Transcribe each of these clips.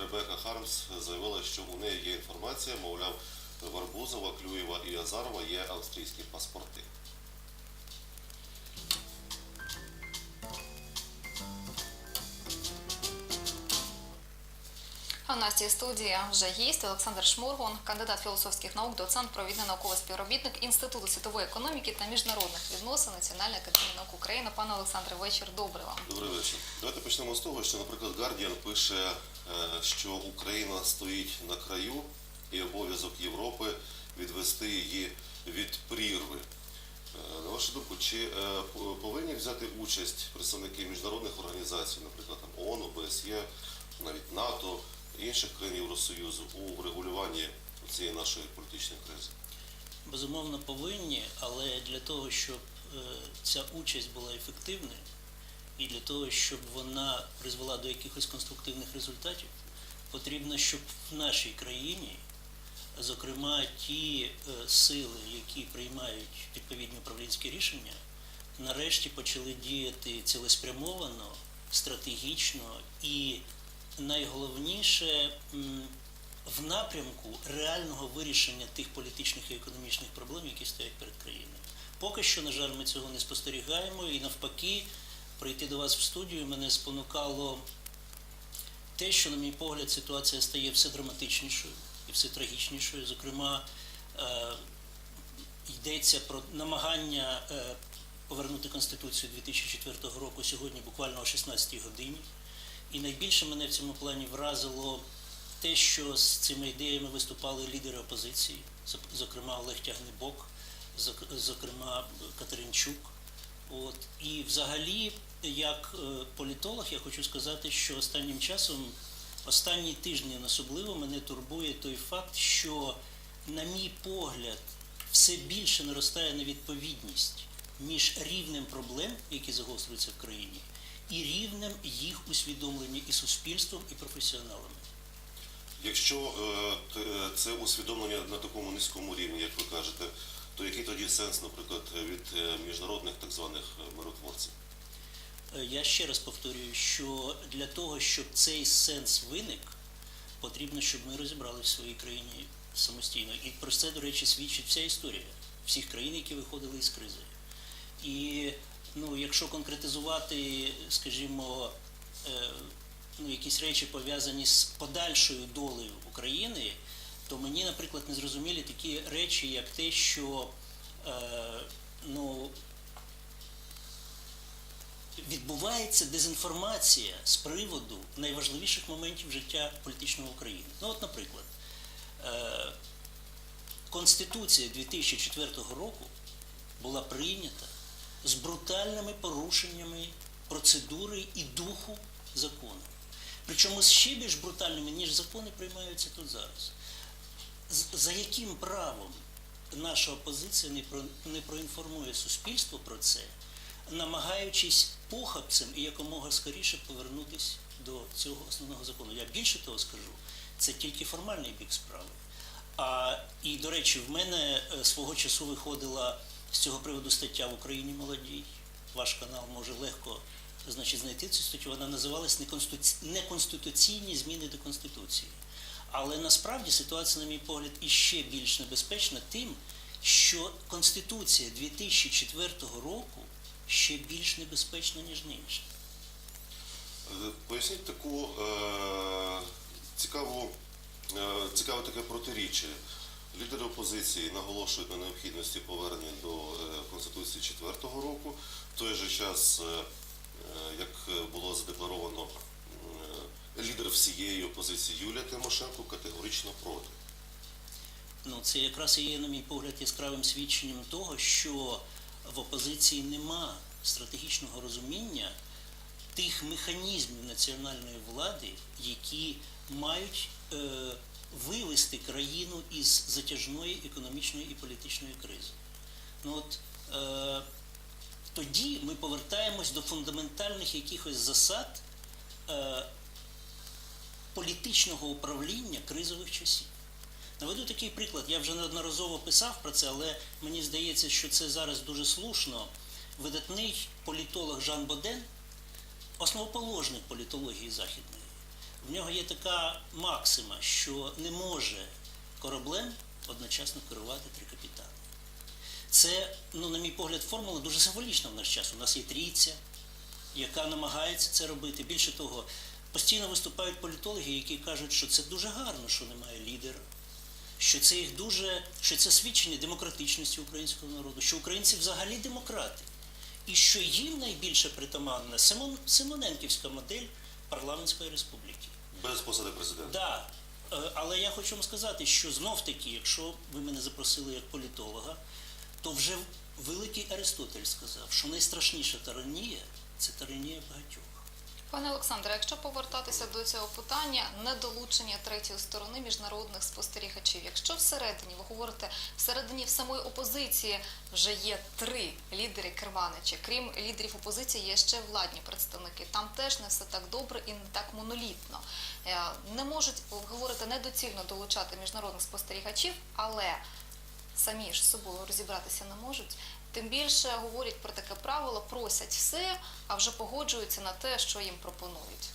Ребека Хармс заявила, що у неї є інформація, мовляв, Варбузова, Клюєва і Азарова є австрійські паспорти. В нас цій студії вже гість Олександр Шмургун, кандидат філософських наук, доцент, провідний науковий співробітник Інституту світової економіки та міжнародних відносин Національної академії наук України. Пане Олександре, вечір добрий вам. Добрий вечір. Давайте почнемо з того, що, наприклад, Guardian пише, е, що Україна стоїть на краю і обов'язок Європи відвести її від прірви. Е, На вашу думку, чи е, повинні взяти участь представники міжнародних організацій, наприклад, там ООН, ОБСЄ, навіть НАТО, інших країн Євросоюзу у врегулюванні цієї нашої політичної кризи? Безумовно, повинні, але для того, щоб е, ця участь була ефективною, і для того, щоб вона призвела до якихось конструктивних результатів, потрібно, щоб в нашій країні, зокрема, ті е, сили, які приймають відповідні управлінські рішення, нарешті почали діяти цілеспрямовано, стратегічно і найголовніше в напрямку реального вирішення тих політичних і економічних проблем, які стоять перед країною. Поки що, на жаль, ми цього не спостерігаємо, і навпаки, прийти до вас в студію мене спонукало те, що, на мій погляд, ситуація стає все драматичнішою і все трагічнішою. Зокрема, е, йдеться про намагання е, повернути Конституцію 2004 року сьогодні буквально о 16-й годині. І найбільше мене в цьому плані вразило те, що з цими ідеями виступали лідери опозиції, зокрема Олег Тягнебок, зок- зокрема Катеринчук. От. І взагалі, як е, політолог, я хочу сказати, що останнім часом, останні тижні особливо мене турбує той факт, що, на мій погляд, все більше наростає невідповідність між рівнем проблем, які загострюються в країні, і рівнем їх усвідомлення і суспільством, і професіоналами. Якщо е, це усвідомлення на такому низькому рівні, як ви кажете, то який тоді сенс, наприклад, від е, міжнародних так званих е, миротворців? Я ще раз повторюю, що для того, щоб цей сенс виник, потрібно, щоб ми розібралися в своїй країні самостійно. І про це, до речі, свідчить вся історія всіх країн, які виходили із кризи. І ну, якщо конкретизувати, скажімо, е, ну, якісь речі пов'язані з подальшою долею України, то мені, наприклад, не зрозумілі такі речі, як те, що е, ну, відбувається дезінформація з приводу найважливіших моментів життя політичного України. Ну, от, наприклад, е, Конституція 2004 року була прийнята з брутальними порушеннями процедури і духу закону. Причому ще більш брутальними, ніж закони приймаються тут зараз. За яким правом наша опозиція не, проінформує суспільство про це, намагаючись похабцем і якомога скоріше повернутися до цього основного закону. Я більше того скажу, це тільки формальний бік справи. А і, до речі, в мене е, свого часу виходила з цього приводу стаття в Україні молодій. Ваш канал може легко значить, знайти цю статтю. Вона називалась Неконституційні зміни до Конституції. Але насправді ситуація, на мій погляд, іще більш небезпечна тим, що Конституція 2004 року ще більш небезпечна, ніж нинішня. Е, Поясніть таку е, цікаву, е, цікаве таке протиріччя. Лідери опозиції наголошують на необхідності повернення до е, Конституції 4-го року. В той же час, е, е, як було задекларовано, лідер всієї опозиції Юлія Тимошенко категорично проти. Ну, це якраз і є, на мій погляд, яскравим свідченням того, що в опозиції нема стратегічного розуміння тих механізмів національної влади, які мають вивести країну із затяжної економічної і політичної кризи. Ну от е, тоді ми повертаємось до фундаментальних якихось засад е, політичного управління кризових часів. Наведу такий приклад. Я вже неодноразово писав про це, але мені здається, що це зараз дуже слушно. Видатний політолог Жан Боден, основоположник політології західної, в нього є така максима, що не може кораблем одночасно керувати три капітани. Це, ну, на мій погляд, формула дуже символічна в наш час. У нас є трійця, яка намагається це робити. Більше того, постійно виступають політологи, які кажуть, що це дуже гарно, що немає лідера, що це їх дуже, що це свідчення демократичності українського народу, що українці взагалі демократи, і що їм найбільше притаманна Симон, Симоненківська модель парламентської республіки. Без посади президента. Да, е, але я хочу вам сказати, що знов таки, якщо ви мене запросили як політолога, то вже великий Аристотель сказав, що найстрашніша тиранія це тиранія багатьох. Пане Олександре, якщо повертатися до цього питання, недолучення третьої сторони міжнародних спостерігачів. Якщо всередині, ви говорите, всередині в самої опозиції вже є три лідери керманичі, крім лідерів опозиції, є ще владні представники. Там теж не все так добре і не так монолітно. Е, Не можуть, ви говорите, недоцільно долучати міжнародних спостерігачів, але самі ж з собою розібратися не можуть. Тим більше говорять про таке правило, просять все, а вже погоджуються на те, що їм пропонують.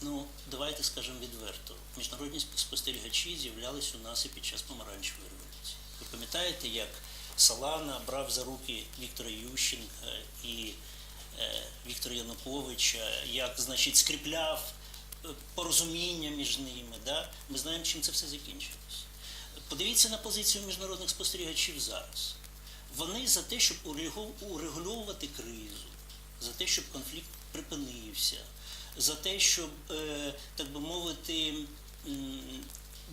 Ну, давайте скажемо відверто. Міжнародні сп- спостерігачі з'являлись у нас і під час помаранчевої революції. Ви пам'ятаєте, як Салана брав за руки Віктора Ющенка і е, Віктора Януковича, як, значить, скріпляв е, порозуміння між ними. Да? Ми знаємо, чим це все закінчилось. Подивіться на позицію міжнародних спостерігачів зараз. Вони за те, щоб урегу- урегульовувати кризу, за те, щоб конфлікт припинився, за те, щоб, е, так би мовити,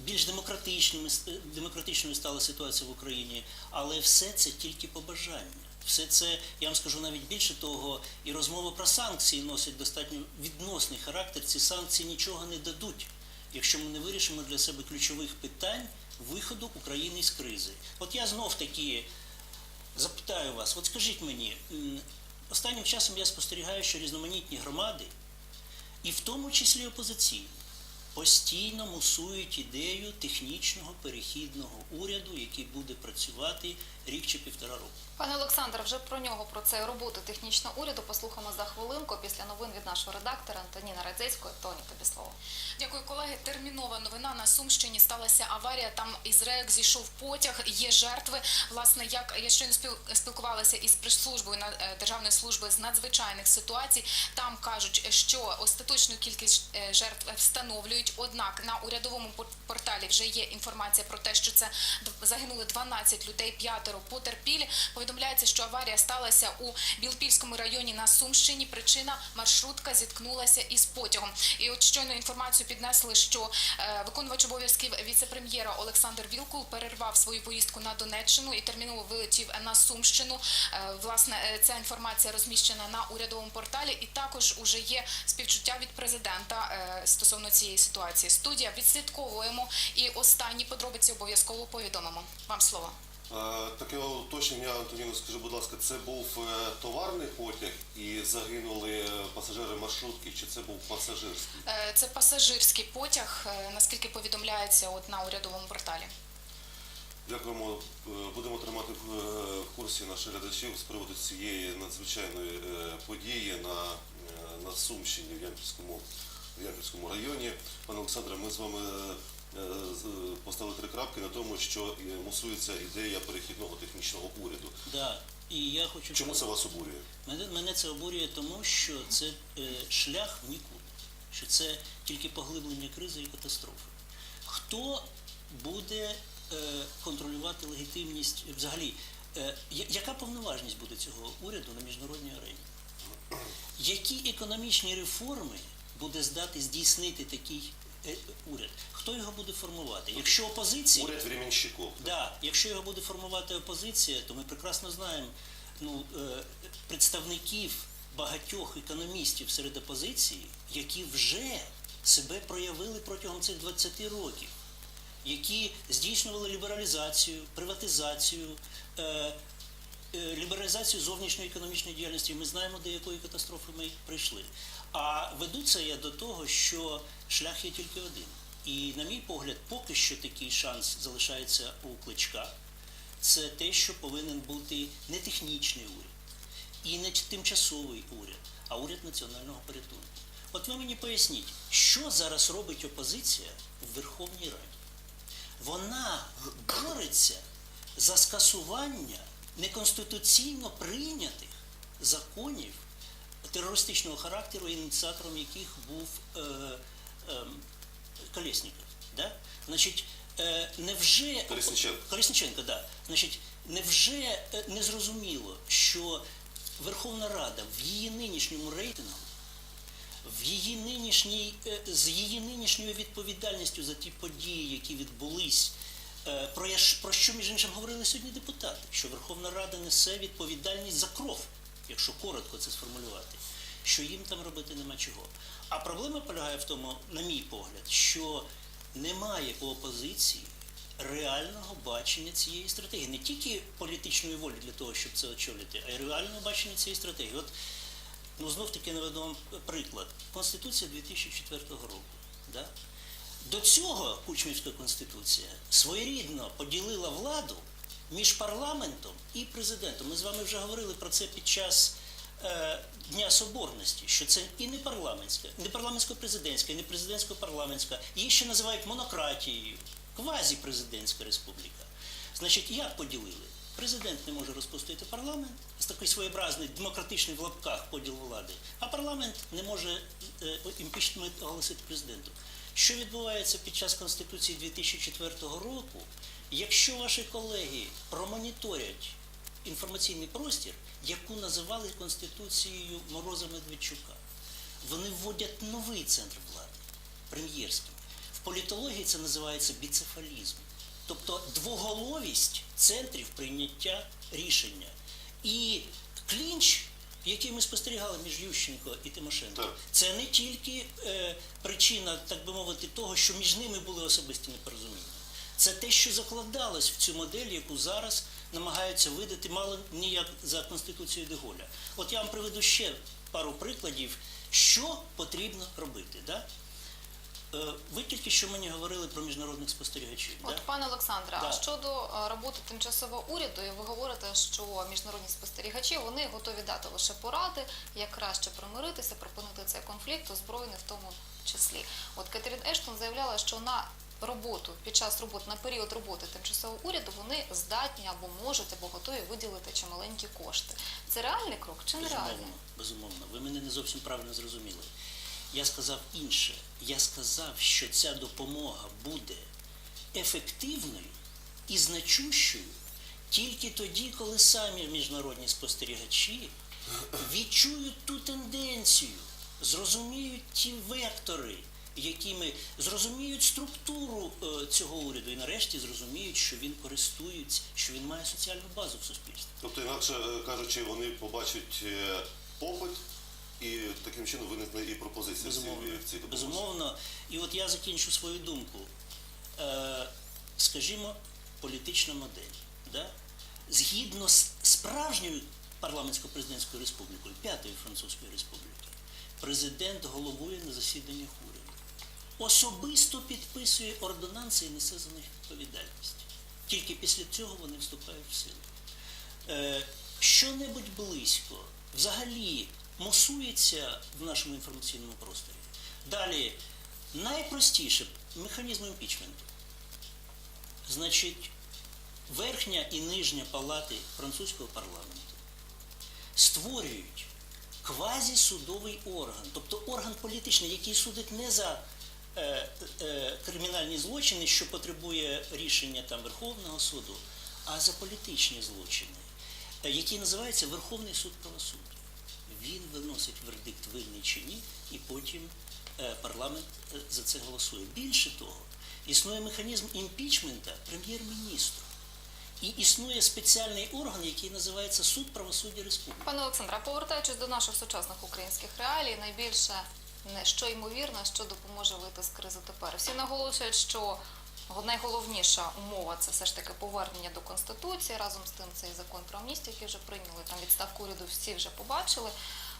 більш демократичними, демократичною стала ситуація в Україні, але все це тільки побажання. Все це, я вам скажу навіть більше того, і розмова про санкції носить достатньо відносний характер. Ці санкції нічого не дадуть, якщо ми не вирішимо для себе ключових питань виходу України з кризи. От я знов таки запитаю вас, от скажіть мені, останнім часом я спостерігаю, що різноманітні громади, і в тому числі опозиційні, постійно мусують ідею технічного перехідного уряду, який буде працювати рік чи півтора року. Пане Олександре, вже про нього, про це роботу технічного уряду послухаємо за хвилинку після новин від нашого редактора Антоніна Радзецької. Тоні, тобі слово. Дякую, колеги. Термінова новина на Сумщині сталася аварія. Там із рейок зійшов потяг. Є жертви. Власне, як я щойно спіл- спілкувалася із прес-службою на е, державної служби з надзвичайних ситуацій. Там кажуть, що остаточну кількість е, жертв встановлюють. Однак на урядовому пор- порталі вже є інформація про те, що це загинули 12 людей, п'ятеро потерпілі. Повідомляється, що аварія сталася у Білпільському районі на Сумщині. Причина маршрутка зіткнулася із потягом. І от щойно інформацію піднесли, що е, виконувач обов'язків віце-прем'єра Олександр Вілкул перервав свою поїздку на Донеччину і терміново вилетів на Сумщину. Е, власне, е, ця інформація розміщена на урядовому порталі, і також уже є співчуття від президента стосовно цієї ситуації. Студія відслідковуємо і останні подробиці обов'язково повідомимо. Вам слово. Е, Таке уточнення, Антоніно, скажи, будь ласка, це був е, товарний потяг і загинули е, пасажири маршрутки, чи це був пасажирський? Це пасажирський потяг, наскільки повідомляється от на урядовому порталі. Дякуємо. Будемо тримати в курсі наших глядачів з приводу цієї надзвичайної події на, на Сумщині в Ямпільському, в Ямпільському районі. Пане Олександре, ми з вами поставили три крапки на тому, що е, мусується ідея перехідного технічного уряду. Да. І я хочу Чому це вас обурює? Мене, мене це обурює тому, що це е, шлях в нікуди, що це тільки поглиблення кризи і катастрофи. Хто буде е, контролювати легітимність взагалі? Е, яка повноважність буде цього уряду на міжнародній арені? Які економічні реформи буде здати здійснити такий е, уряд? Хто його буде формувати? Якщо опозиція. Уряд временщиков. Да, якщо його буде формувати опозиція, то ми прекрасно знаємо ну, е, представників багатьох економістів серед опозиції, які вже себе проявили протягом цих 20 років, які здійснювали лібералізацію, приватизацію, е, е, лібералізацію зовнішньої економічної діяльності. Ми знаємо, до якої катастрофи ми прийшли. А ведуться я до того, що шлях є тільки один. І, на мій погляд, поки що такий шанс залишається у кличка. Це те, що повинен бути не технічний уряд і не тимчасовий уряд, а уряд національного порятунку. От ви мені поясніть, що зараз робить опозиція в Верховній Раді? Вона бореться за скасування неконституційно прийнятих законів терористичного характеру, ініціатором яких був е, е, Колєсніков. Да? Значить, е, невже Колесніченко. Колесніченко, да. Значить, невже е, не зрозуміло, що Верховна Рада в її нинішньому рейтингу, в її нинішній, е, з її нинішньою відповідальністю за ті події, які відбулись, про, я про що, між іншим, говорили сьогодні депутати, що Верховна Рада несе відповідальність за кров, якщо коротко це сформулювати, що їм там робити нема чого. А проблема полягає в тому, на мій погляд, що немає у опозиції реального бачення цієї стратегії, не тільки політичної волі для того, щоб це очолити, а й реального бачення цієї стратегії. От Ну, знов таки наведу вам приклад. Конституція 2004 року. Да? До цього Кучмівська конституція своєрідно поділила владу між парламентом і президентом. Ми з вами вже говорили про це під час е, Дня Соборності, що це і не парламентська, не парламентсько-президентська, і не президентсько-парламентська. Її ще називають монократією, квазіпрезидентська республіка. Значить, як поділили? Президент не може розпустити парламент з такий своєобразний демократичний в лапках поділ влади, а парламент не може е, імпічмент оголосити президенту. Що відбувається під час Конституції 2004 року, якщо ваші колеги промоніторять інформаційний простір, яку називали Конституцією Мороза Медведчука, вони вводять новий центр влади, прем'єрський. В політології це називається біцефалізм. Тобто двоголовість центрів прийняття рішення. І клінч, який ми спостерігали між Ющенко і Тимошенко, Так. це не тільки е, причина, так би мовити, того, що між ними були особисті непорозуміння. Це те, що закладалось в цю модель, яку зараз намагаються видати мало ніяк за Конституцією Деголя. От я вам приведу ще пару прикладів, що потрібно робити. Да? Е, Ви тільки що мені говорили про міжнародних спостерігачів. От, да? пане Олександре, а щодо е, роботи тимчасового уряду, ви говорите, що міжнародні спостерігачі вони готові дати лише поради, як краще примиритися, припинити цей конфлікт, озброєний в тому числі. От Кетрін Ештон заявляла, що на роботу під час роботи на період роботи тимчасового уряду вони здатні або можуть, або готові виділити чималенькі кошти. Це реальний крок чи нереальний? Безумовно, безумовно. Ви мене не зовсім правильно зрозуміли. Я сказав інше. Я сказав, що ця допомога буде ефективною і значущою тільки тоді, коли самі міжнародні спостерігачі відчують ту тенденцію, зрозуміють ті вектори, якими зрозуміють структуру е, цього уряду, і нарешті зрозуміють, що він користується, що він має соціальну базу в суспільстві. Тобто, інакше е, кажучи, вони побачать е, попит і таким чином виникне і пропозиція Безумовно. в цій допомозі. Безумовно. І от я закінчу свою думку. Е, скажімо, політична модель. Да? Згідно з справжньою парламентсько-президентською республікою, П'ятої Французької республіки, президент головує на засіданнях уряду. Особисто підписує ордонанси і несе за них відповідальність. Тільки після цього вони вступають в силу. Е, що-небудь близько взагалі мусується в нашому інформаційному просторі. Далі, найпростіше механізм імпічменту. Значить, верхня і нижня палати французького парламенту створюють квазісудовий орган, тобто орган політичний, який судить не за е, е, кримінальні злочини, що потребує рішення там Верховного суду, а за політичні злочини, е, який називається Верховний суд правосуддя. Він виносить вердикт винний чи ні, і потім е, парламент е, за це голосує. Більше того, існує механізм імпічмента прем'єр-міністру. І існує спеціальний орган, який називається Суд правосуддя республіки. Пане Олександре, повертаючись до наших сучасних українських реалій, найбільше не що ймовірно, що допоможе вийти з кризи тепер. Всі наголошують, що найголовніша умова це все ж таки повернення до конституції. Разом з тим цей закон про амністію, який вже прийняли, там відставку уряду всі вже побачили.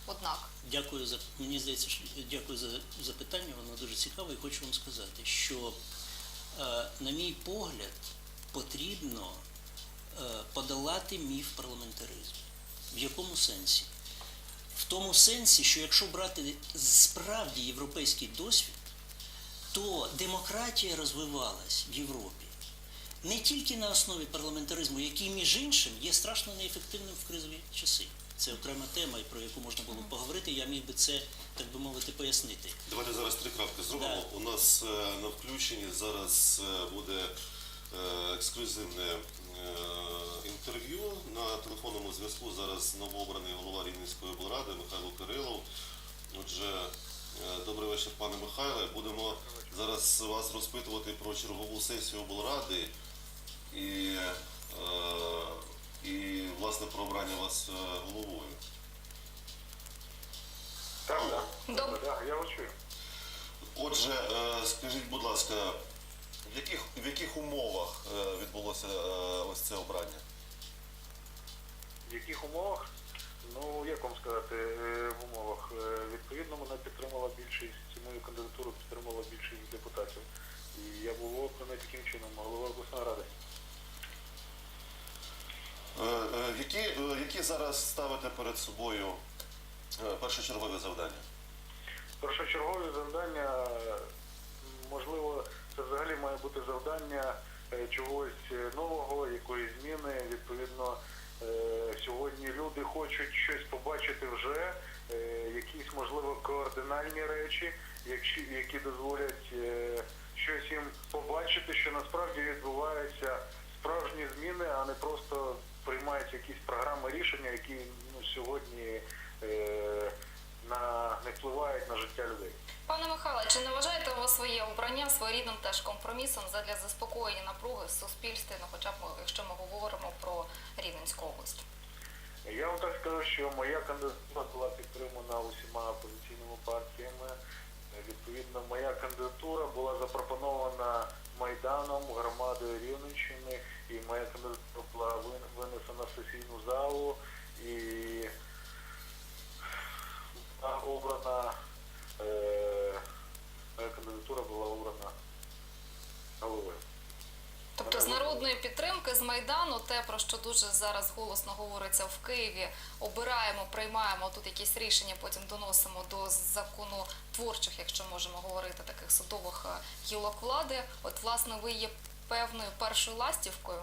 Однак Дякую за мені здається, що дякую за запитання. Воно дуже цікаве. І хочу вам сказати, що, е, на мій погляд, потрібно е, подолати міф парламентаризму. В якому сенсі? В тому сенсі, що якщо брати справді європейський досвід, то демократія розвивалась в Європі не тільки на основі парламентаризму, який, між іншим, є страшно неефективним в кризові часи. Це окрема тема, про яку можна було б поговорити. Я міг би це, так би мовити, пояснити. Давайте зараз три крапки зробимо. Да. У нас е, на включенні зараз е, буде е, ексклюзивне інтерв'ю на телефонному зв'язку. Зараз новообраний голова Рівненської облради Михайло Кирилов. Отже, добрий вечір, пане Михайле. Будемо зараз вас розпитувати про чергову сесію облради і, е, і власне про обрання вас е, головою. Так, так. Добре. Так, я вас чую. Отже, е, скажіть, будь ласка, в яких, в яких умовах е, відбулося е, ось це обрання? В яких умовах? Ну, як вам сказати, е, в умовах? Е, Відповідно, мене підтримала більшість, мою кандидатуру підтримала більшість депутатів. І я був обраний таким чином, голова обласної ради. Е, Які, які зараз ставите перед собою першочергові завдання? Першочергові завдання, можливо, це взагалі має бути завдання чогось нового, якоїсь зміни. Відповідно, сьогодні люди хочуть щось побачити вже, е, якісь, можливо, координальні речі, які, дозволять е, щось їм побачити, що насправді відбуваються справжні зміни, а не просто приймаються якісь програми рішення, які ну, сьогодні е, не впливають на життя людей. Пане Михайле, чи не вважаєте ви своє обрання своєрідним теж компромісом задля заспокоєння напруги в суспільстві, ну хоча б якщо ми говоримо про Рівненську область? Я вам так скажу, що моя кандидатура була підтримана усіма опозиційними партіями. Відповідно, моя кандидатура була запропонована Майданом, громадою Рівненщини, і моя кандидатура була винесена в сесійну залу і обрана, е, моя кандидатура була обрана головою. Тобто з народної підтримки, з Майдану, те, про що дуже зараз голосно говориться в Києві, обираємо, приймаємо тут якісь рішення, потім доносимо до законотворчих, якщо можемо говорити, таких судових е, гілок влади. От, власне, ви є певною першою ластівкою.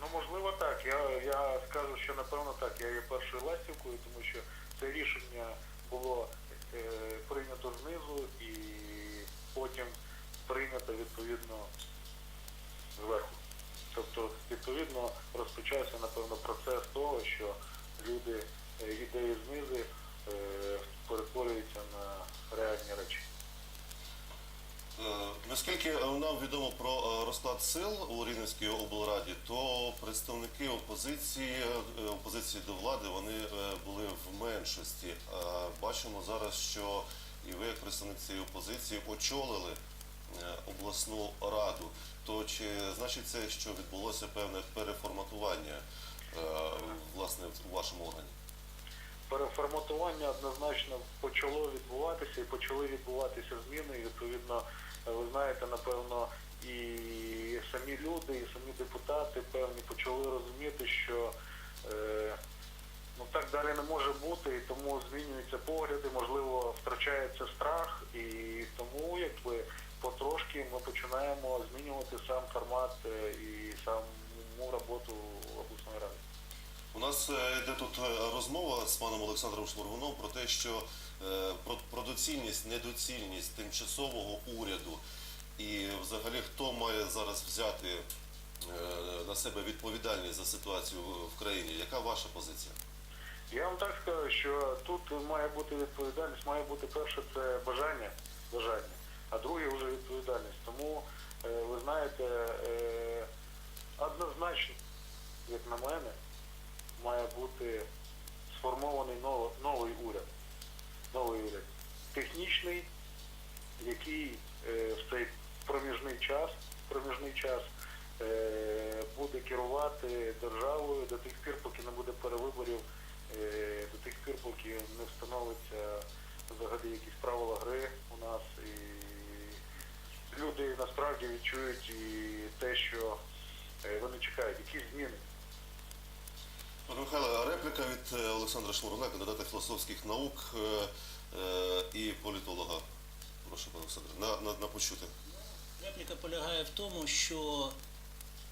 Ну, можливо, так. Я, я скажу, що напевно так. Я є першою ластівкою, тому що це рішення було е, прийнято знизу і потім прийнято відповідно зверху. Тобто, відповідно, розпочався, напевно, процес того, що люди, е, ідеї знизу е, перетворюються на реальні речі. Е, Наскільки нам відомо про е, розклад сил у Рівненській облраді, то представники опозиції, е, опозиції до влади, вони були в меншості. Бачимо зараз, що і ви, як представник цієї опозиції, очолили обласну раду. То чи значить це, що відбулося певне переформатування власне у вашому органі? Переформатування однозначно почало відбуватися і почали відбуватися зміни. І відповідно, е, ви знаєте, напевно, і самі люди, і самі депутати певні почали розуміти, що е, ну так далі не може бути, і тому змінюються погляди, можливо, втрачається страх, і тому якби потрошки ми починаємо змінювати сам формат е, і саму роботу обласної ради. У нас е, йде тут е, розмова з паном Олександром Шморгуном про те, що е, про, доцільність, недоцільність тимчасового уряду і взагалі хто має зараз взяти на себе відповідальність за ситуацію в- країні. Яка ваша позиція? Я вам так скажу, що тут має бути відповідальність, має бути перше це бажання, бажання, а друге вже відповідальність. Тому ви знаєте, однозначно, як на мене, має бути сформований новий уряд. Новий уряд. Технічний, який е, в цей проміжний час, проміжний час е, буде керувати державою до тих пір, поки не буде перевиборів, е, до тих пір, поки не встановиться взагалі якісь правила гри у нас. І люди насправді відчують і те, що вони чекають, якісь зміни. Михайло, репліка від е, Олександра Шмургуна, кандидата філософських наук е, е, і політолога. Прошу, пане Олександре, на, на, на почути. Репліка полягає в тому, що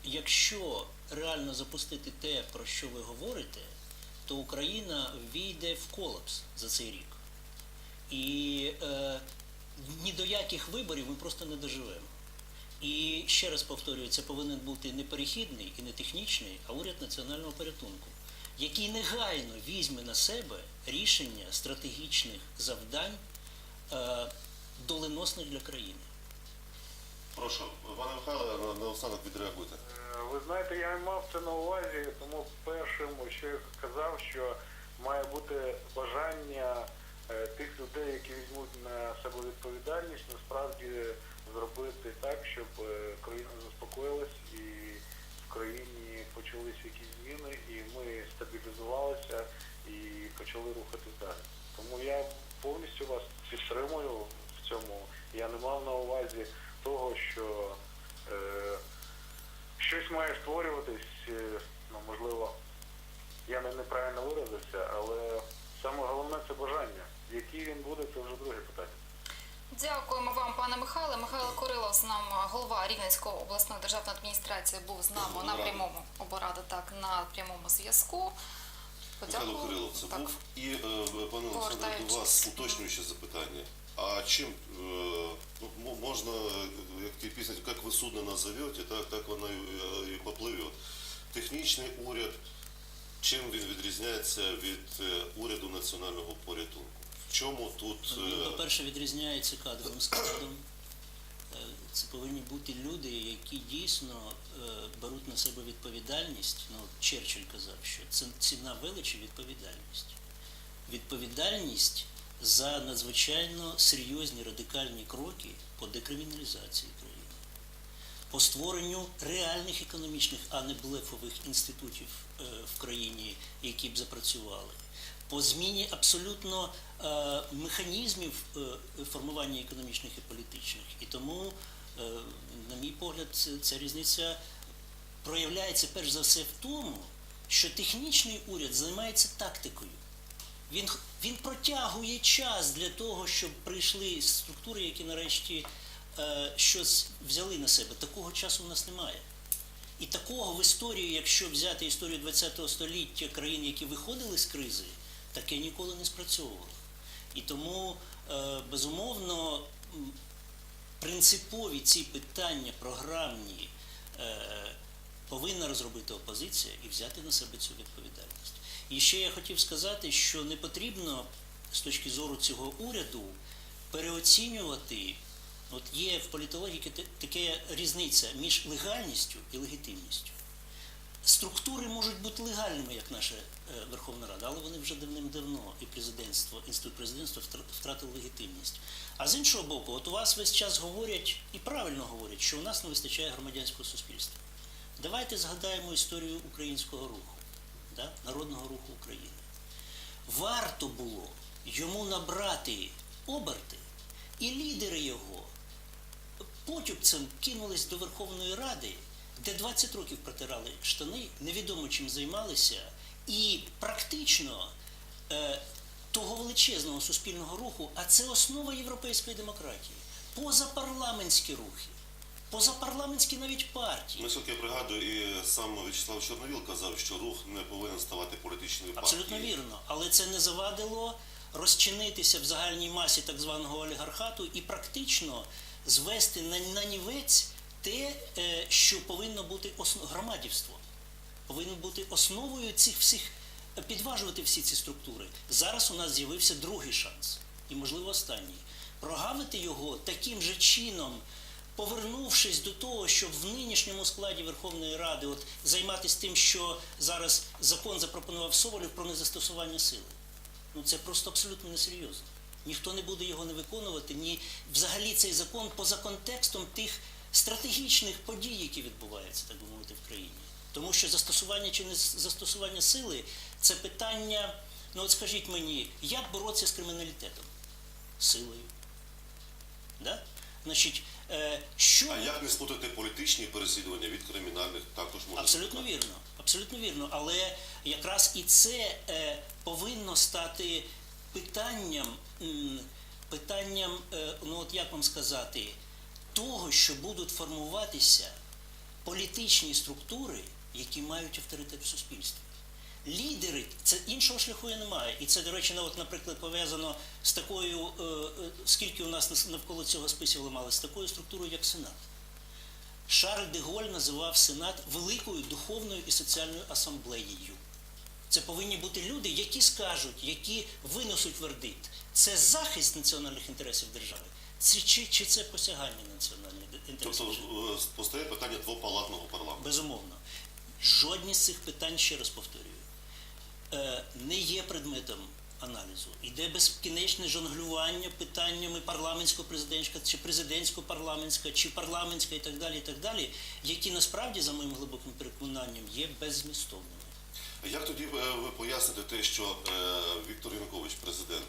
якщо реально запустити те, про що ви говорите, то Україна війде в колапс за цей рік. І е, ні до яких виборів ми просто не доживемо. І ще раз повторюю, це повинен бути не перехідний і не технічний, а уряд національного порятунку, який негайно візьме на себе рішення стратегічних завдань, е, доленосних для країни. Прошу, пане Михайло, на, останок відреагуйте. Е, Ви знаєте, я мав це на увазі, тому першим, що я казав, що має бути бажання е, тих людей, які візьмуть на себе відповідальність, насправді зробити так, щоб країна заспокоїлась і в країні почалися якісь зміни, і ми стабілізувалися і почали рухатись далі. Тому я повністю вас підтримую в цьому. Я не мав на увазі того, що е, щось має створюватись, е, ну можливо, я не неправильно виразився, але саме головне це бажання. Який він буде, це вже друге питання. Дякуємо вам, пане Михайле. Михайло Корилов з нами, голова Рівненської обласної державної адміністрації, був з нами на прямому оборади, так, на прямому зв'язку. Михайло Подякую. Кирилов це Так. був. І, е, пане Олександре, до вас уточнююче запитання. А чим е, ну, мо- можна, е, як ті пісня, як ви судно назовете, так, так воно і, і попливе. Технічний уряд, чим він відрізняється від е, уряду національного порятунку? В чому тут Ну, е, По-перше, відрізняється кадровим складом. Е, Це повинні бути люди, які дійсно е, беруть на себе відповідальність. Ну, Черчилль казав, що це ціна величі відповідальність. Відповідальність за надзвичайно серйозні радикальні кроки по декриміналізації країни, по створенню реальних економічних, а не блефових інститутів в країні, які б запрацювали, по зміні абсолютно е, механізмів е, формування економічних і політичних. І тому, е, на мій погляд, ця різниця проявляється перш за все в тому, що технічний уряд займається тактикою. Він, він протягує час для того, щоб прийшли структури, які нарешті е, щось взяли на себе. Такого часу в нас немає. І такого в історії, якщо взяти історію ХХ століття країн, які виходили з кризи, таке ніколи не спрацьовувало. І тому, е, безумовно, принципові ці питання програмні е, повинна розробити опозиція і взяти на себе цю відповідальність. І ще я хотів сказати, що не потрібно з точки зору цього уряду переоцінювати. От є в політології та- така різниця між легальністю і легітимністю. Структури можуть бути легальними, як наша е, Верховна Рада, але вони вже давним-давно і президентство, інститут президентства втр- втратив легітимність. А з іншого боку, от у вас весь час говорять і правильно говорять, що у нас не вистачає громадянського суспільства. Давайте згадаємо історію українського руху, да? народного руху України. Варто було йому набрати оберти, і лідери його потюбцем кинулись до Верховної Ради, де 20 років протирали штани, невідомо чим займалися, і практично е, того величезного суспільного руху, а це основа європейської демократії, позапарламентські рухи, позапарламентські навіть партії. Наскільки я пригадую, і сам В'ячеслав Чорновіл казав, що рух не повинен ставати політичною Абсолютно вірно, але це не завадило розчинитися в загальній масі так званого олігархату і практично звести на, на нівець те, е, що повинно бути основ... громадівство, повинно бути основою цих всіх, е, підважувати всі ці структури. Зараз у нас з'явився другий шанс, і, можливо, останній. Прогавити його таким же чином, повернувшись до того, щоб в нинішньому складі Верховної Ради от, займатися тим, що зараз закон запропонував Соболєв про незастосування сили. Ну це просто абсолютно несерйозно. Ніхто не буде його не виконувати, ні взагалі цей закон поза контекстом тих стратегічних подій, які відбуваються, так би мовити, в країні. Тому що застосування чи не застосування сили це питання, ну от скажіть мені, як боротися з криміналітетом? Силою. Да? Значить, Е, Що А як не сплутати політичні переслідування від кримінальних також можна Абсолютно сказати. вірно, абсолютно вірно. Але якраз і це е, повинно стати питанням, м, питанням, е, ну от як вам сказати, того, що будуть формуватися політичні структури, які мають авторитет в суспільстві. Лідери, це іншого шляху і немає. І це, до речі, ну, от, наприклад, пов'язано з такою, е, е, скільки у нас навколо цього списів ламали, з такою структурою, як Сенат. Шарль де Голь називав Сенат великою духовною і соціальною асамблеєю. Це повинні бути люди, які скажуть, які винесуть вердикт. Це захист національних інтересів держави, чи, чи, чи це посягання на національні Тобто е, постає питання двопалатного парламенту. Безумовно. Жодні з цих питань, ще раз повторюю, е, не є предметом аналізу. Іде безкінечне жонглювання питаннями парламентсько-президентська, чи президентсько-парламентська, чи парламентська і так далі, і так далі, які насправді, за моїм глибоким переконанням, є беззмістовними. Як тоді е, ви поясните те, що Віктор Янукович, президент,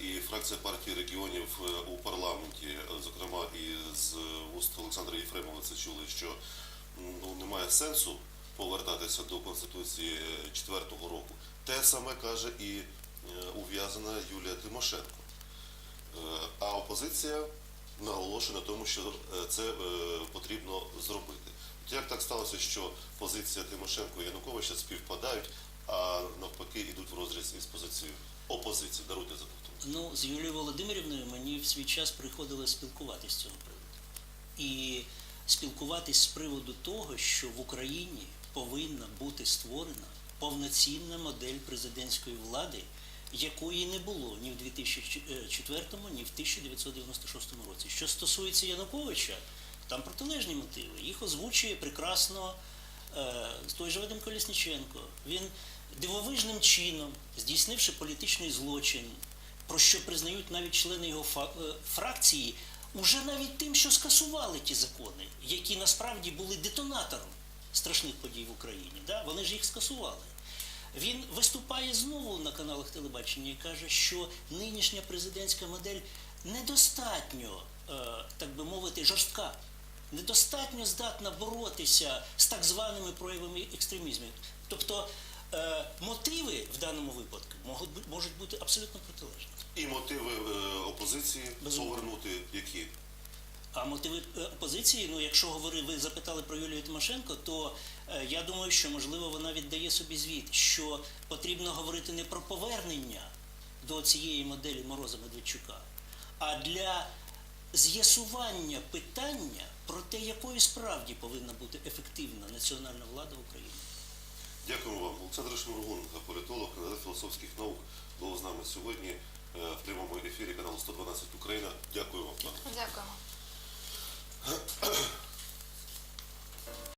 і фракція партії регіонів е, у парламенті, е, зокрема і з уст Олександра Єфремова це чули, що ну, немає сенсу повертатися до Конституції 4-го року. Те саме каже і е, ув'язана Юлія Тимошенко. Е, А опозиція наголошує на тому, що е, це е, потрібно зробити. Як так сталося, що позиція Тимошенко і Януковича співпадають, а навпаки йдуть в розріз із позицією опозиції? Даруйте за повторення. Ну, з Юлією Володимирівною мені в свій час приходилось спілкуватись з цього приводу. І спілкуватись з приводу того, що в Україні повинна бути створена повноцінна модель президентської влади, якої не було ні в 2004, ні в 1996 році. Що стосується Януковича, там протилежні мотиви. Їх озвучує прекрасно е, той же Вадим Колісніченко. Він дивовижним чином, здійснивши політичний злочин, про що признають навіть члени його е, фракції, уже навіть тим, що скасували ті закони, які насправді були детонатором страшних подій в Україні. Да? Вони ж їх скасували. Він виступає знову на каналах телебачення і каже, що нинішня президентська модель недостатньо, е, так би мовити, жорстка, недостатньо здатна боротися з так званими проявами екстремізму. Тобто мотиви в даному випадку можуть, можуть бути абсолютно протилежні. І мотиви е, опозиції повернути які? А мотиви е, опозиції, ну якщо говори, ви запитали про Юлію Тимошенко, то е, я думаю, що можливо вона віддає собі звіт, що потрібно говорити не про повернення до цієї моделі Мороза Медведчука, а для з'ясування питання про те, якою справді повинна бути ефективна національна влада в Україні. Дякуємо вам. Олександр Шмургун, політолог, кандидат філософських наук, був з нами сьогодні е, в прямому ефірі каналу 112 Україна. Дякую вам. Дякуємо.